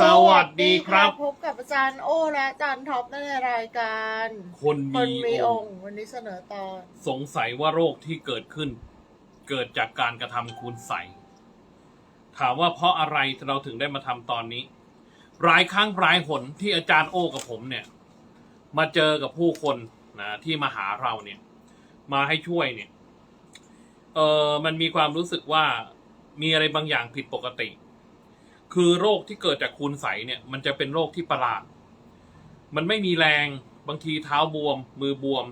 สวัสดีครับ พบกับอาจารย์โอและอาจารย์ท็อปในรายการคนคนมีมีอองงค์ค์วันนี้เสนอตอน สงสัยว่าโรคที่เกิดขึ้น เกิดจากการกระทำคุณใสยถามว่าเพราะอะไรเราถึงได้มาทำตอนนี้หลายครั้งหลายหนที่อาจารย์โอกับผมเนี่ย มาเจอกับผู้คนนะที่มาหาเราเนี่ย มาให้ช่วยเนี่ย เออมันมีความรู้สึกว่ามีอะไรบางอย่างผิดปกติ คือโรคที่เกิดจากคุณใสเนี่ย มันจะเป็นโรคที่ประหลาด มันไม่มีแรง บางทีเท้าบวม มือบวม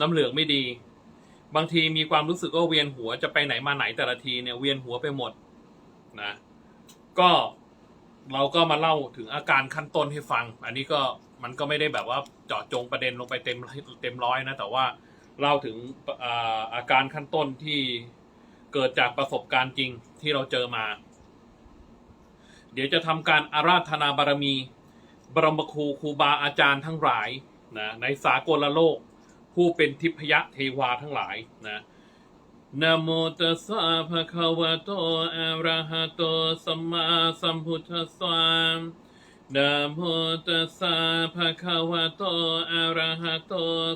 น้ำเหลืองไม่ดี บางทีมีความรู้สึกว่าเวียนหัวจะไปไหนมาไหนแต่ละทีเนี่ยเวียนหัวไปหมดนะ ก็เราก็มาเล่าถึงอาการขั้นต้นให้ฟัง อันนี้ก็มันก็ไม่ได้แบบว่าเจาะจงประเด็นลงไปเต็มเต็มร้อยนะ แต่ว่าเล่าถึงออาการขั้นต้นที่เกิดจากประสบการณ์จริงที่เราเจอมา เดี๋ยวจะทำการอาราธนาบารมี บรมครูครูบาอาจารย์ทั้งหลายนะในสากลโลก ผู้เป็นทิพยเทวาทั้งหลายนะนะโมตัสสะภะคะวะโตอะระหะโตสัมมาสัมพุทธัสสะนะโมตัสสะภะคะวะโตอะระหะโต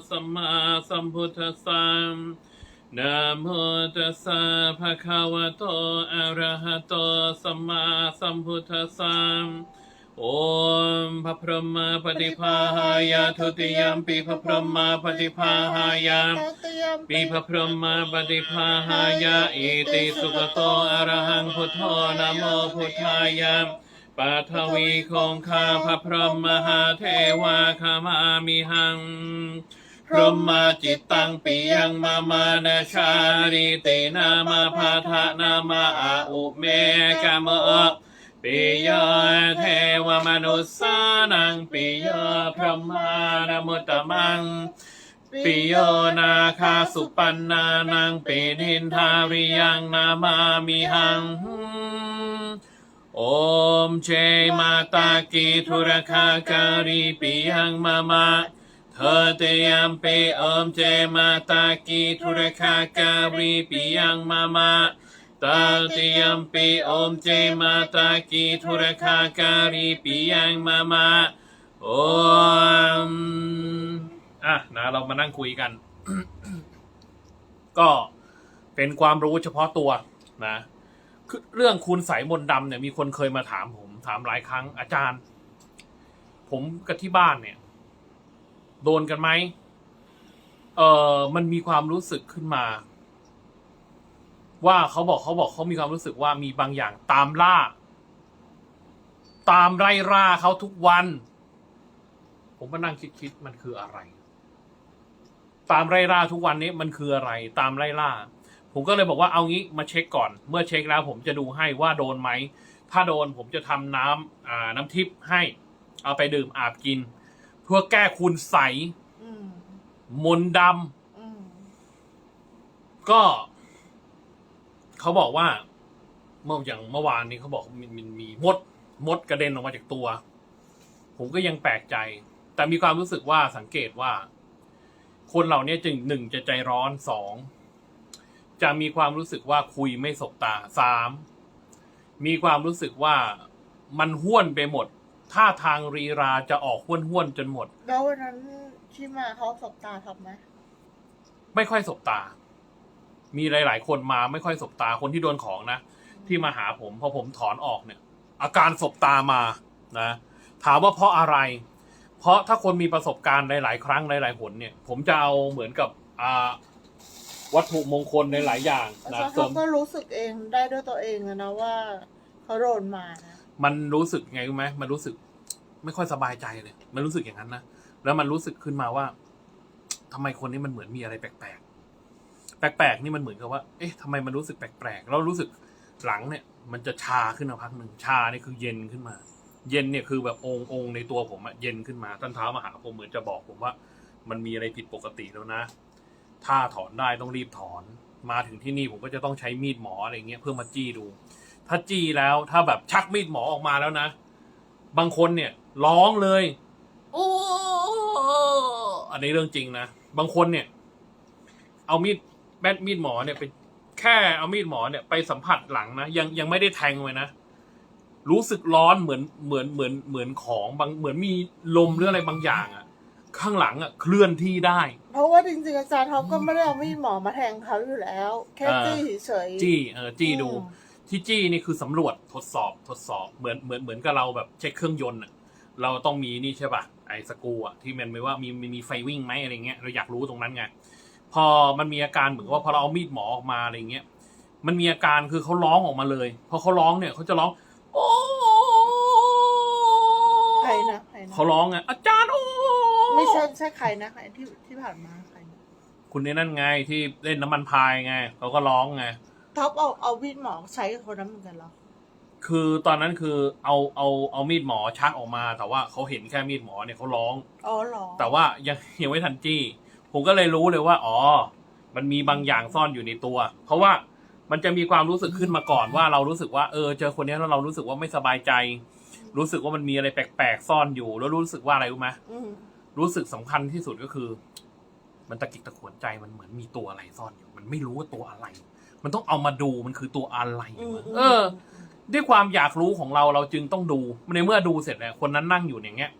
สัมมาสัมพุทธัสสะ นะโมตัสสะภะคะวะโตอะระหะโตสัมมาสัมพุทธัสสะโอมพระพรหมปฏิภาหายาทุติยมปีพระพรหมปฏิภาหายามปีพระพรหมปฏิภาหายาอิติสุขโตอะระหังพุทโธนะโมพุทธายาปัทวีคงคาพระพรหมมหาเทวาคามามิหัง พรหมาจิตตังปิยังมามานาชาริตินามาพาทะนามาอาอุเมกามะปิยเทวมนุสสานังปิยพระมานมุตตมังปิโยนาคาสุปันนานังปินินทาริยังนามามิหัง โอมเจมาตากีทุรคาการีปิยังมามา เธอเตยมเปิโอมเจมาตากีทุรคาการีปิยังมามาตาติยมเปีโอมเจมาตากีทุรคาการีปียังมามาโอมอะนะเรามานั่งคุยกัน ก็เป็นความรู้เฉพาะตัวนะเรื่องคุณใสยมนต์ดำเนี่ยมีคนเคยมาถามผมถามหลายครั้งอาจารย์ ผมกับที่บ้านเนี่ย โดนกันไหมเออมันมีความรู้สึกขึ้นมา ว่าเขาบอกเขาบอกเขามีความรู้สึกว่ามีบางอย่างตามล่า ตามไล่ล่าเขาทุกวัน ผมก็นั่งคิดคิดมันคืออะไร ตามไล่ล่าทุกวันนี้มันคืออะไร ตามไล่ล่า ผมก็เลยบอกว่าเอางี้มาเช็คก่อน เมื่อเช็คแล้ว ผมจะดูให้ว่าโดนไหมถ้าโดนผมจะทำน้ำอ่าน้ำทิพย์ให้ เอาไปดื่มอาบกิน เพื่อแก้คุณใสอืมมนต์ดำอืมก็ เขาบอกว่า เมื่ออย่างเมื่อวานนี้เขาบอกมันมันมีมด มดกระเด็นออกมาจากตัว ผมก็ยังแปลกใจ แต่มีความรู้สึกว่าสังเกตว่า คนเหล่านี้จึงหนึ่งจะใจร้อนสองจะมีความรู้สึกว่าคุยไม่สบตาสามมีความรู้สึกว่ามันห้วนไปหมด ท่าทางรีราจะออกห้วนห้วนๆจนหมด แล้ววันนั้นที่มาเขาสบตาทำไหมไม่ค่อยสบตา มีหลาย ๆ คนมาไม่ค่อยสบตาคนที่โดนของนะที่มาหาผมพอผมถอนออกเนี่ย อาการสบตามานะ ถามว่าเพราะอะไร เพราะถ้าคนมีประสบการณ์หลาย ๆ ครั้งหลาย ๆ หนเนี่ย ผมจะเอาเหมือนกับอ่าวัตถุมงคลในหลายอย่างอานะจารย์เสริเขามก็รู้สึกเองได้ด้วยตัวเองอะนะว่าเขาโดนมานะ มันรู้สึกไงรู้ไหมมันรู้สึก ไม่ค่อยสบายใจเลย มันรู้สึกอย่างนั้นนะแล้วมันรู้สึกขึ้นมาว่าทำไมคนนี้มันเหมือนมีอะไรแปลกๆแปลกๆนี่มันเหมือนกับว่า เอ๊ะทำไมมันรู้สึกแปลกๆแล้วรู้สึกหลังเนี่ย มันจะชาขึ้นมาพักหนึ่งชาเนี่ยคือเย็นขึ้นมา เย็นเนี่ยคือแบบองค์องในตัวผมอะเย็นขึ้นมาท่านเท้ามาหาผมเหมือนจะบอกผมว่า มันมีอะไรผิดปกติแล้วนะ ถ้าถอนได้ต้องรีบถอน มาถึงที่นี่ผมก็จะต้องใช้มีดหมออะไรเงี้ยเพื่อมาจี้ดู ถ้าจี้แล้วถ้าแบบชักมีดหมอออกมาแล้วนะ บางคนเนี่ย ร้องเลย โอ้อันนี้เรื่องจริงนะบางคนเนี่ย เอามีดแบดมีดหมอเนี่ยไปแค่เอามีดหมอเนี่ยไปสัมผัสหลังนะยังยังไม่ได้แทงเลยนะรู้สึกร้อนเหมือนเหมือนเหมือนเหมือนของบางเหมือนมีลมหรืออะไรบางอย่างอะข้างหลังอะเคลื่อนที่ได้ เพราะว่าจริงๆอาจารย์เขาก็ไม่ได้เอามีดหมอมาแทงเขาอยู่แล้ว แค่อ่าจี้เฉยๆจี้เออจี้ดูอืม ที่จี้นี่คือสำรวจทดสอบทดสอบเหมือนเหมือนเหมือนกับเราแบบเช็คเครื่องยนต์อะเราต้องมีนี่ใช่ป่ะไอ้สกรูอะที่มันไม่ว่ามีมีมีไฟวิ่งไหมอะไรเงี้ยเราอยากรู้ตรงนั้นไงพอมันมีอาการเหมือนกับว่าพอเราเอามีดหมอออกมาอะไรเงี้ยมันมีอาการคือเขาร้องออกมาเลยพอเขาร้องเนี่ยเขาจะร้อง โอ้ใครนะใครนะเขาร้องไงอาจารย์โอ้ไม่ใช่ไม่ใช่ใครนะใครที่ที่ผ่านมาใครนะคุณในนั่นไงที่เล่นน้ำมันพายไงเขาก็ร้องไง ท็อปเอาเอามีดหมอใช้กับคนนั้นเหมือนกันเหรอ คือตอนนั้นคือเอาเอาเอามีดหมอชักออกมา แต่ว่าเขาเห็นแค่มีดหมอเนี่ยเขาร้อง อ๋อเหรอ แต่ว่ายังยังไม่ทันจี้ ผมก็เลยรู้เลยว่า อ๋อ มันมีบางอย่างซ่อนอยู่ในตัว เพราะว่ามันจะมีความรู้สึกขึ้นมาก่อนว่าเรารู้สึกว่าเออเจอคนนี้แล้วเรารู้สึกว่าไม่สบายใจ รู้สึกว่ามันมีอะไรแปลกๆซ่อนอยู่ แล้วรู้สึกว่าอะไรรู้ไหมอืมรู้สึกสำคัญที่สุดก็คือ มันตะกิกตะขวนใจมันเหมือนมีตัวอะไรซ่อนอยู่ มันไม่รู้ว่าตัวอะไร มันต้องเอามาดูมันคือตัวอะไรอืมวะเออ ด้วยความอยากรู้ของเราเราจึงต้องดูในเมื่อดูเสร็จแล้วคนนั้นนั่งอยู่อย่างเงี้ย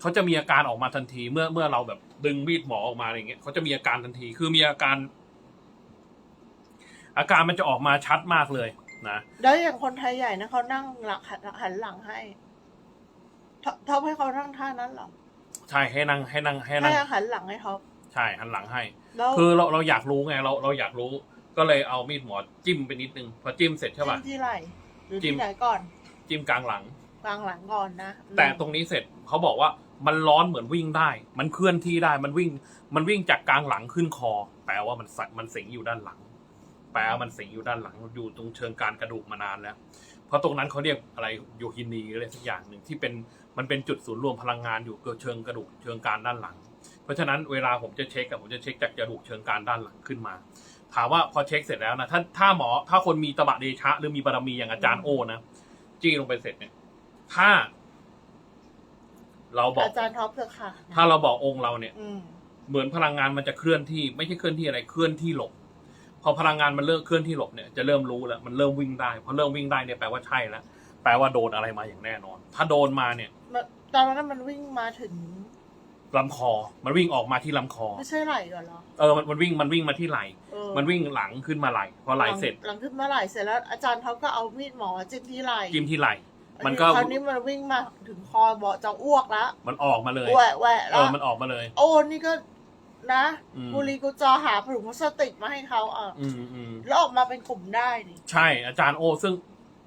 เขาจะมีอาการออกมาทันทีเมื่อเมื่อเราแบบดึงมีดหมอออกมาอะไรเงี้ยเขาจะมีอาการทันที คือมีอาการ อาการมันจะออกมาชัดมากเลยนะแล้วอย่างคนไทยใหญ่นะเขานั่งหลังหันหันหลังให้ท็อปท็อปให้เขานั่งท่านั้นเหรอใช่ให้นั่งให้นั่งให้ให้นั่งหันหลังให้ท็อปใช่หันหลังให้แล้วคือเราเราอยากรู้ไงเราเราอยากรู้ ก็เลยเอามีดหมอจิ้มไปนิดนึง พอจิ้มเสร็จใช่ป่ะ จิ้มที่ไหล่หรือจิ้ที่ม ไหนก่อนจิ้มกลางหลัง กลางหลังก่อนนะอืมแต่ตรงนี้เสร็จเขาบอกว่ามันร้อนเหมือนวิ่งได้ มันเคลื่อนที่ได้มันวิ่ง มันวิ่งจากกลางหลังขึ้นคอ แปลว่ามันสมันสิงอยู่ด้านหลัง แปลว่ามันสิงอยู่ด้านหลังอยู่ตรงเชิงกรารกระดูกมานานแล้ว เพราะตรงนั้นเขาเรียกอะไรโยฮินีหรืออะไรสักอย่างหนึ่งที่เป็นมันเป็นจุดศูนย์รวมพลังงานอยู่เชิงกระดูกเชิงกรารด้านหลัง เพราะฉะนั้นเวลาผมจะเช็คอะผมจะเช็คจากกระดูกเชิงกรารด้านหลังขึ้นมา ถามว่าพอเช็คเสร็จแล้วนะถ้าถ้าหมอถ้าคนมีตบะเดชะ หรือมีบารมีอย่างอาจารย์โอนะจี้ลงไปเสร็จเนี่ย ถ้า เราบอก อาจารย์ท็อปเถอะค่ะถ้าเราบอกองค์เราเนี่ย อืมเหมือนพลังงานมันจะเคลื่อนที่ไม่ใช่เคลื่อนที่อะไรเคลื่อนที่หลบ พอพลังงานมันเริ่มเคลื่อนที่หลบเนี่ยจะเริ่มรู้แล้วมันเริ่มวิ่งได้พอเริ่มวิ่งได้เนี่ยแปลว่าใช่แล้วแปลว่าโดนอะไรมาอย่างแน่นอน ถ้าโดนมาเนี่ย มันตอนนั้นมันวิ่งมาถึง ลำคอ มันวิ่งออกมาที่ลำคอ ไม่ใช่ไหล่ก่อนเหรอเออมันมันวิ่งมันวิ่งมาที่ไหล เออมันวิ่งหลังขึ้นมาไหล พอไหลเสร็จหลังขึ้นมาไหล่เสร็จแล้วอาจารย์ท็อปก็เอามีดหมอจิ้มที่ไหล่จิ้มที่ไหล มันก็ คราวนี้มันวิ่งมาถึงคอบอกจะอ้วกแล้วมันออกมาเลย แหวะแหวะเอแล้วอมันออกมาเลย โอ้นี่ก็นะอืม กุลีกุจอหาถุงพลาสติกมาให้เขาอะอืมอืมแล้วออกมาเป็นกลุ่มได้นี่ใช่อาจารย์โอ ซึ่ง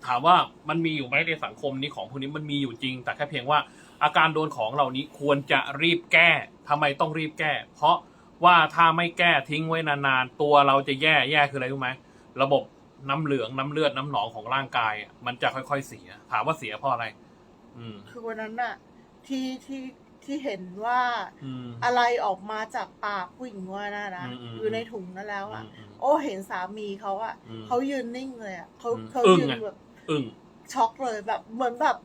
ถามว่ามันมีอยู่ไหมในสังคมนี้ของพวกนี้มันมีอยู่จริง แต่แค่เพียงว่า อาการโดนของเหล่านี้ควรจะรีบแก้ทำไมต้องรีบแก้ เพราะว่าถ้าไม่แก้ทิ้งไว้นานๆตัวเราจะแย่แย่คืออะไรรู้ไหมระบบน้ำเหลืองน้ำเลือดน้ำหนองของร่างกายอะมันจะค่อยๆเสีย ถามว่าเสียเพราะอะไร อืม คือวันนั้นน่ะ ที่ที่ที่เห็นว่าอืมอะไรออกมาจากปากผู้หญิงว่าน่ะนะอืมอืมอยู่ในถุงนั้นแล้วอือะมอืมโอ้เห็นสามีเขาอะอืมเขายืนนิ่งเลยอะเขาอืมเขาอึ้งยืนอะแบบอึ้งช็อกเลยแบบ เหมือนแบบ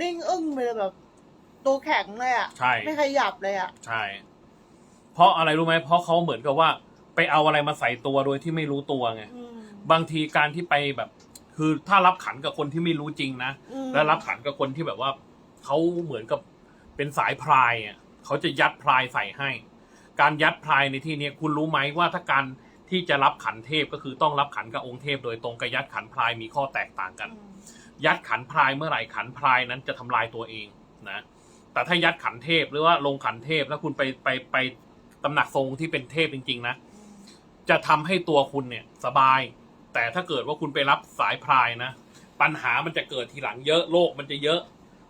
นิ่งอึ้งไปเลยแบบ ตัวแข็งเลยอะ ใช่ ไม่ขยับเลยอะ ใช่ เพราะอะไรรู้ไหมเพราะเขาเหมือนกับว่า ไปเอาอะไรมาใส่ตัวโดยที่ไม่รู้ตัวไง อืม บางทีการที่ไปแบบ คือถ้ารับขันกับคนที่ไม่รู้จริงนะ อืม และรับขันกับคนที่แบบว่าเขาเหมือนกับเป็นสายพรายอะเขาจะยัดพรายใส่ให้ การยัดพรายในที่เนี้ยคุณรู้ไหมว่าถ้าการที่จะรับขันเทพก็คือต้องรับขันกับองค์เทพ โดยตรงกับยัดขันพรายมีข้อแตกต่างกันอืมยัดขันพรายเมื่อไหร่ขันพรายนั้นจะทำลายตัวเองนะ แต่ถ้ายัดขันเทพหรือว่าลงขันเทพแล้วคุณไปไปไปตำหนักทรงที่เป็นเทพจริง ๆ นะ จะทำให้ตัวคุณเนี่ยสบาย แต่ถ้าเกิดว่าคุณไปรับสายพรายนะ ปัญหามันจะเกิดทีหลังเยอะโรคมันจะเยอะ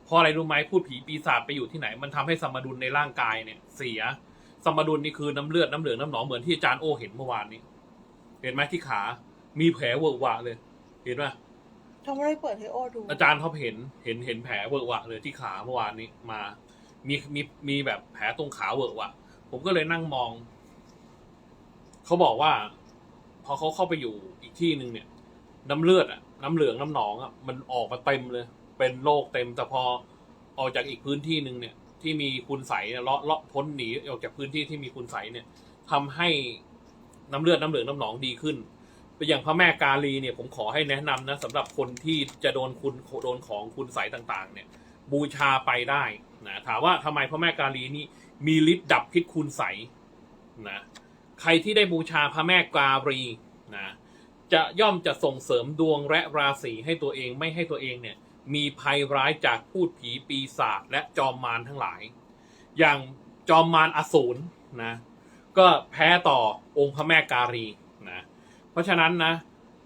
เพราะอะไรรู้ไหมพูดผีปีศาจไปอยู่ที่ไหน มันทำให้สมดุลในร่างกายเนี่ย เสียสมดุลนี่คือน้ำเลือดน้ำเหลืองน้ำหนองเหมือนที่อาจารย์โอเห็นเมื่อวานนี้ เห็นไหมที่ขา มีแผลเวอะหวะเลย เห็นไหม เขาไมได้เปิดให้โอดูอาจารย์เขาเห็นเห็นเห็นแผลเวอะหวะเลยที่ขาเมื่อวานนี้มา มีมีมีแบบแผลตรงขาเวอะหวะ ผมก็เลยนั่งมอง เขาบอกว่า พอเขาเข้าไปอยู่อีกที่หนึ่งเนี่ย น้ำเลือดอะน้ำเหลืองน้ำหนองอะมันออกมาเต็มเลย เป็นโรคเต็มแต่พอออกจากอีกพื้นที่หนึ่งเนี่ย ที่มีคุณใสเนี่ยเลาะเลาะพ้นหนีออกจากพื้นที่ที่มีคุณใสเนี่ยทำให้น้ำเลือดน้ำเหลืองน้ำหนองดีขึ้น อย่างพระแม่กาลีเนี่ยผมขอให้แนะนำนะสำหรับคนที่จะโดนคุณโดนของคุณใสต่างๆ เนี่ยบูชาไปได้นะถามว่าทำไมพระแม่กาลีนี่มีฤทธิ์ดับพิษคุณใสนะใครที่ได้บูชาพระแม่กาลีนะจะย่อมจะส่งเสริมดวงและราศีให้ตัวเองไม่ให้ตัวเองเนี่ยมีภัยร้ายจากพูดผีปีศาจและจอมมารทั้งหลาย อย่างจอมมารอสูรนะก็แพ้ต่อองค์พระแม่กาลี เพราะฉะนั้นนะ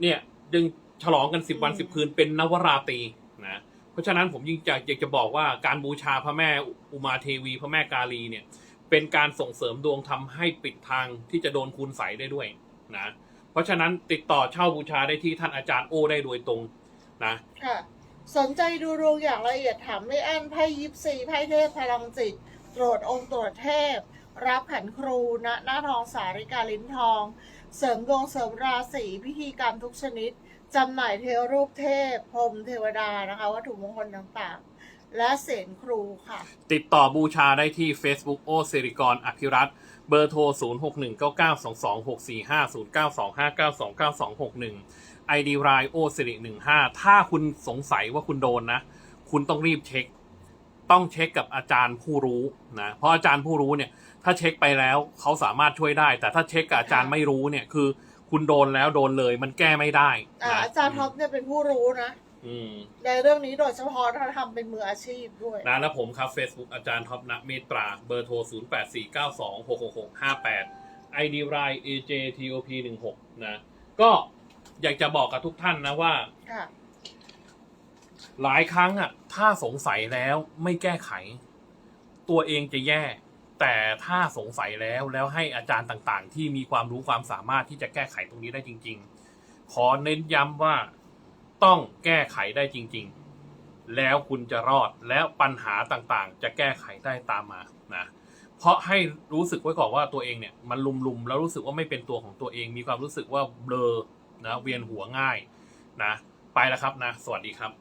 เนี่ยจึงฉลองกันสิบวันสิบคืนเป็นนวราตรีนะเพราะฉะนั้นผมยิ่งจะอยากจะบอกว่าการบูชาพระแม่อุมาเทวี พระแม่กาลีเนี่ย เป็นการส่งเสริมดวงทำให้ปิดทางที่จะโดนคุณใสยได้ด้วยนะเพราะฉะนั้นติดต่อเช่าบูชาได้ที่ท่านอาจารย์โอได้โดยตรงนะค่ะสนใจดูดวงอย่างละเอียดถามไม่อั้นไพ่ยิปซีไพ่เทพพลังจิต ตรวจองค์ตรวจเทพ รับขันครูณหน้าทองสาริกาลิ้นทอง เสริมดวงเสริมราศีพิธีกรรมทุกชนิดจำหน่ายเทวรูปเทพพรมเทวดานะคะ วัตถุมงคลต่างๆ และเสนครูค่ะ ติดต่อบูชาได้ที่ Facebook โอสิริกรอภิรัตน์เบอร์โทร 0 6 1 9 9 2 2 6 4 5 0 9 2 5 9 2 9 2 6 1 ID รายโอสิริ15 ถ้าคุณสงสัยว่าคุณโดนนะ คุณต้องรีบเช็ค ต้องเช็คกับอาจารย์ผู้รู้นะเพราะอาจารย์ผู้รู้เนี่ยถ้าเช็คไปแล้วเขาสามารถช่วยได้ แต่ถ้าเช็คกับอาจารย์ไม่รู้เนี่ยคือ คุณโดนแล้วโดนเลยมันแก้ไม่ได้อ่านะอาจารย์ท็อปเนี่ยเป็นผู้รู้นะอืมในเรื่องนี้โดยเฉพาะถ้าทำเป็นมืออาชีพด้วยนะแล้วผมครับ Facebook อาจารย์ท็อปณเมตราเบอร์โทร 0 8 4 9 2 6 6 6 5 8 ID ราย AJTOP 1 6 นะก็อยากจะบอกกับทุกท่านนะว่า ค่ะ หลายครั้งอะถ้าสงสัยแล้วไม่แก้ไข ตัวเองจะแย่ แต่ถ้าสงสัยแล้วแล้วให้อาจารย์ต่างๆ ที่มีความรู้ความสามารถที่จะแก้ไขตรงนี้ได้จริง ๆ ขอเน้นย้ำว่าต้องแก้ไขได้จริง ๆ แล้วคุณจะรอดแล้วปัญหาต่างๆ จะแก้ไขได้ตามมานะเพราะให้รู้สึกไว้ก่อนว่าตัวเองเนี่ยมันลุมๆแล้วรู้สึกว่าไม่เป็นตัวของตัวเองมีความรู้สึกว่าเบลอนะเวียนหัวง่ายนะ ไปแล้วครับนะ สวัสดีครับ